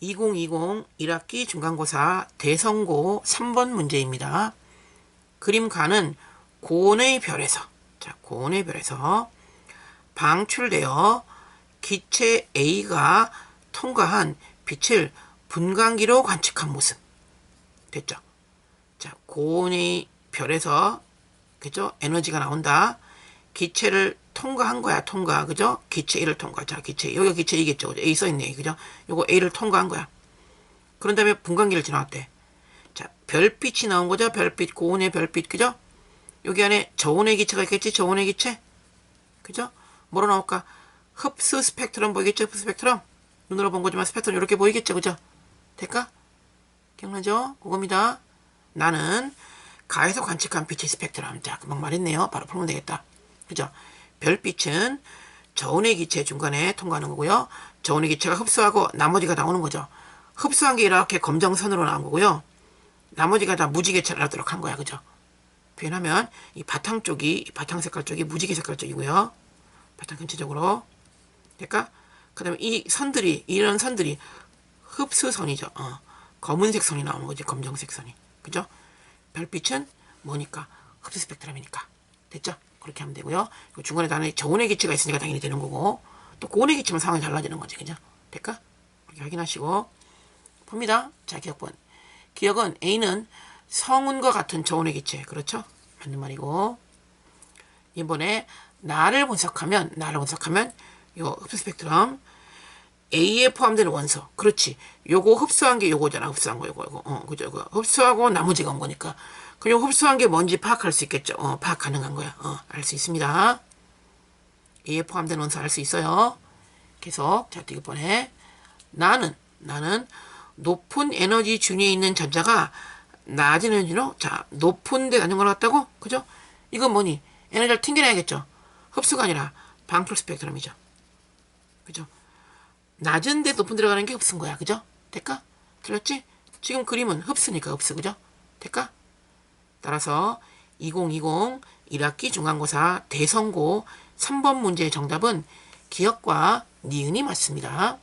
2020 1학기 중간고사 대성고 3번 문제입니다. 그림가는 고온의 별에서, 자, 고온의 별에서 방출되어 기체 A가 통과한 빛을 분광기로 관측한 모습. 됐죠? 자, 고온의 별에서, 그죠? 에너지가 나온다. 기체를 통과한 거야, 통과. 그죠? 기체 A를 통과. 자, 기체. 여기 기체 A겠죠. 그죠? A 써있네. 그죠? 요거 A를 통과한 거야. 그런 다음에 분광기를 지나왔대. 자, 별빛이 나온 거죠? 별빛, 고온의 별빛. 그죠? 여기 안에 저온의 기체가 있겠지? 저온의 기체? 그죠? 뭐로 나올까? 흡수 스펙트럼 보이겠죠? 흡수 스펙트럼? 눈으로 본 거지만 스펙트럼 이렇게 보이겠죠? 그죠? 될까? 기억나죠? 그겁니다. 나는 가에서 관측한 빛의 스펙트럼. 자, 금방 말했네요. 바로 풀면 되겠다. 그죠? 별빛은 저온의 기체 중간에 통과하는 거고요. 저온의 기체가 흡수하고 나머지가 나오는 거죠. 흡수한 게 이렇게 검정선으로 나온 거고요. 나머지가 다 무지개처럼 나도록 한 거야. 그죠? 표현하면 이 바탕 쪽이 이 바탕 색깔 쪽이 무지개 색깔 쪽이고요. 바탕 전체적으로 될까? 그 다음에 이 선들이 이런 선들이 흡수선이죠. 어. 검은색 선이 나오는 거지. 검정색 선이. 그죠? 별빛은 뭐니까? 흡수 스펙트럼이니까. 됐죠? 그렇게 하면 되고요. 그 중간에 나는 저온의 기체가 있으니까 당연히 되는 거고 또 고온의 기체면 상황이 달라지는 거지. 그죠? 될까? 그렇게 확인하시고 봅니다. 자, 기억본. 기억은 A는 성운과 같은 저온의 기체. 그렇죠? 맞는 말이고 이번에 나를 분석하면 나를 분석하면 요 흡수 스펙트럼 A에 포함되는 원소. 그렇지. 요거 흡수한 게 요거잖아. 흡수한 거 요거 요거. 어, 그죠? 요거. 흡수하고 나머지가 온 거니까. 요 흡수한 게 뭔지 파악할 수 있겠죠. 어, 파악 가능한 거야. 어, 알 수 있습니다. A에 포함된 원소 알 수 있어요. 계속 자, 이거 번에 나는 나는 높은 에너지 준위에 있는 전자가 낮은 에너지로 자, 높은 데 가는 걸 같다고? 그죠? 이건 뭐니? 에너지를 튕겨내야겠죠. 흡수가 아니라 방풀 스펙트럼이죠. 그죠? 낮은 데 높은 데 들어가는 게 흡수인 거야. 그죠? 될까? 들렸지? 지금 그림은 흡수니까 흡수. 그죠? 될까? 따라서 2020 1학기 중간고사 대성고 3번 문제의 정답은 기억과 니은이 맞습니다.